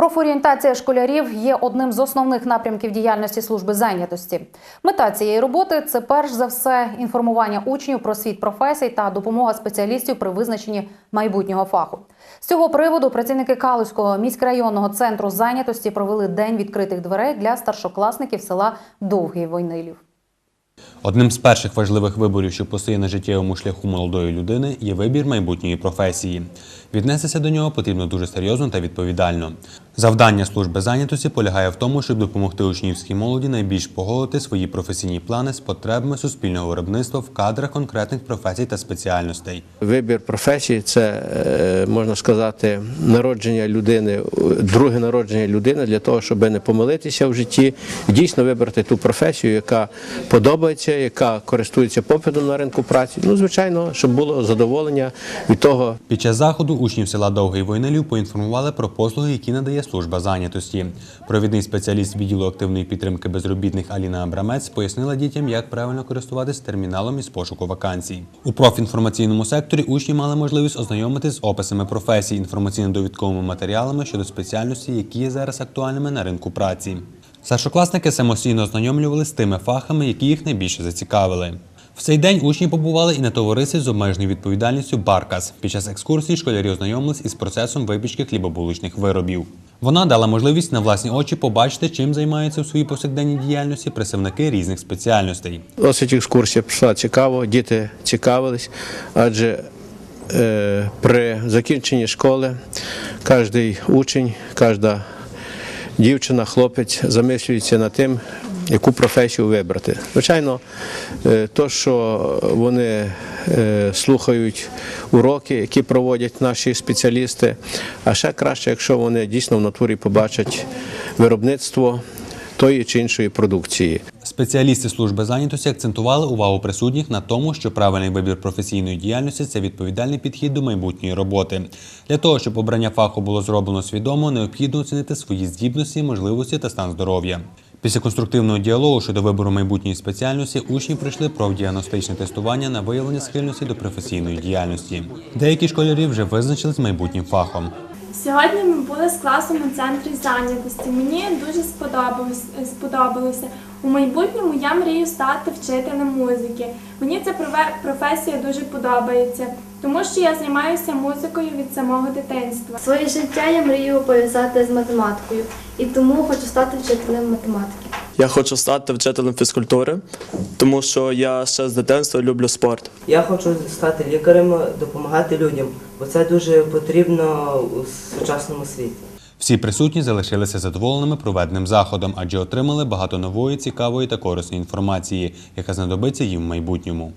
Профорієнтація школярів є одним з основних напрямків діяльності служби зайнятості. Мета цієї роботи це перш за все інформування учнів про світ професій та допомога спеціалістів при визначенні майбутнього фаху. З цього приводу працівники Калузького міськрайонного центру зайнятості провели день відкритих дверей для старшокласників села Довгий Войнилів. Одним з перших важливих виборів, що постає на життєвому шляху молодої людини, є вибір майбутньої професії. Віднестися до нього потрібно дуже серйозно та відповідально. Завдання служби зайнятості полягає в тому, щоб допомогти учнівській молоді найбільш поголити свої професійні плани з потребами суспільного виробництва в кадрах конкретних професій та спеціальностей. Вибір професії це е, можна сказати народження людини, друге народження людини для того, щоб не помилитися в житті, дійсно вибрати ту професію, яка подобається, яка користується попитом на ринку праці. Ну, звичайно, щоб було задоволення від того, Під час заходу учнів села Довгий Войнелів поінформували про послуги, які надає служба зайнятості. Провідний спеціаліст відділу активної підтримки безробітних Аліна Абрамець пояснила дітям, як правильно користуватись терміналом із пошуку вакансій. У профінформаційному секторі учні мали можливість ознайомитись з описами професій, інформаційно-довідковими матеріалами щодо спеціальності, які є зараз актуальними на ринку праці. Старшокласники самостійно ознайомлювали з тими фахами, які їх найбільше зацікавили. В цей день учні побували і на товаристві з обмеженою відповідальністю Баркас. Під час екскурсії школярі ознайомились із процесом випічки хлібобулочних виробів. Вона дала можливість на власні очі побачити, чим займаються в своїй повсякденній діяльності працівники різних спеціальностей. досить екскурсія пішла цікаво, діти цікавились, адже е, при закінченні школи кожен учень, кожна дівчина, хлопець замислюється над тим, яку професію вибрати. Звичайно, е, то, що вони е, слухають уроки, які проводять наші спеціалісти, а ще краще, якщо вони дійсно в натурі побачать виробництво тої чи іншої продукції. Спеціалісти служби зайнятості акцентували увагу присутніх на тому, що правильний вибір професійної діяльності це відповідальний підхід до майбутньої роботи. Для того, щоб обрання фаху було зроблено свідомо, необхідно оцінити свої здібності, можливості та стан здоров'я. Після конструктивного діалогу щодо вибору майбутньої спеціальності учні пройшли профдіагностичне тестування на виявлення схильності до професійної діяльності. Деякі школярі вже визначились майбутнім фахом. Сьогодні ми були з класом у центрі зайнятості. Мені дуже сподобалося. У майбутньому я мрію стати вчителем музики. Мені ця прове- професія дуже подобається, тому що я займаюся музикою від самого дитинства. Своє життя я мрію пов'язати з математикою і тому хочу стати вчителем математики. Я хочу стати вчителем фізкультури, тому що я ще з дитинства люблю спорт. Я хочу стати лікарем, допомагати людям, бо це дуже потрібно у сучасному світі. Всі присутні залишилися задоволеними проведеним заходом, адже отримали багато нової, цікавої та корисної інформації, яка знадобиться їм в майбутньому.